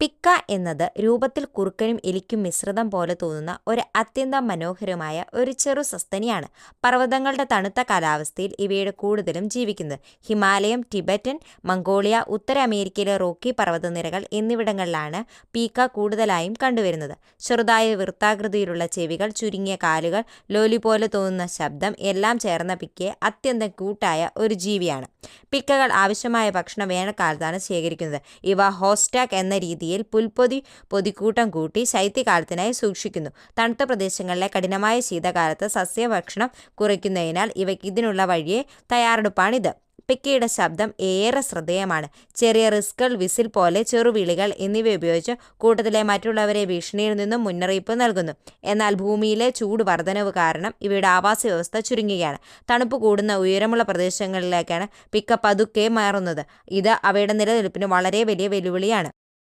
പിക്ക എന്നത് രൂപത്തിൽ കുറുക്കനും എലിക്കും മിശ്രിതം പോലെ തോന്നുന്ന ഒരു അത്യന്തം മനോഹരമായ ഒരു ചെറു സസ്തനിയാണ്. പർവതങ്ങളുടെ തണുത്ത കാലാവസ്ഥയിൽ ഇവയുടെ കൂടുതലും ജീവിക്കുന്നത് ഹിമാലയം ടിബറ്റൻ മംഗോളിയ ഉത്തര അമേരിക്കയിലെ റോക്കി പർവതനിരകൾ എന്നിവിടങ്ങളിലാണ് പീക്ക കൂടുതലായും കണ്ടുവരുന്നത്. ചെറുതായ വൃത്താകൃതിയിലുള്ള ചെവികൾ ചുരുങ്ങിയ കാലുകൾ ലോലി പോലെ തോന്നുന്ന ശബ്ദം എല്ലാം ചേർന്ന പിക്കയെ അത്യന്തം കൂട്ടായ ഒരു ജീവിയാണ്. പിക്കകൾ ആവശ്യമായ ഭക്ഷണം വേനൽക്കാലത്താണ് ശേഖരിക്കുന്നത്. ഇവ ഹോസ്റ്റാക്ക് എന്ന രീതിയിൽ പുൽപ്പൊതി പൊതിക്കൂട്ടം കൂട്ടി ശൈത്യകാലത്തിനായി സൂക്ഷിക്കുന്നു. തണുത്ത പ്രദേശങ്ങളിലെ കഠിനമായ ശീതകാലത്ത് സസ്യഭക്ഷണം കുറയ്ക്കുന്നതിനാൽ ഇവയ്ക്ക് ഇതിനുള്ള വഴിയെ തയ്യാറെടുപ്പാണിത്. പിക്കയുടെ ശബ്ദം ഏറെ ശ്രദ്ധേയമാണ്. ചെറിയ റിസ്കൾ വിസിൽ പോലെ ചെറുവിളികൾ എന്നിവ ഉപയോഗിച്ച് കൂട്ടത്തിലെ മറ്റുള്ളവരെ ഭീഷണിയിൽ നിന്നും മുന്നറിയിപ്പ് നൽകുന്നു. എന്നാൽ ഭൂമിയിലെ ചൂട് വർധനവ് കാരണം ഇവയുടെ ആവാസ വ്യവസ്ഥ ചുരുങ്ങുകയാണ്. തണുപ്പ് കൂടുന്ന ഉയരമുള്ള പ്രദേശങ്ങളിലേക്കാണ് പിക്ക പതുക്കെ മാറുന്നത്. ഇത് അവയുടെ നിലനിൽപ്പിന് വളരെ വലിയ വെല്ലുവിളിയാണ്.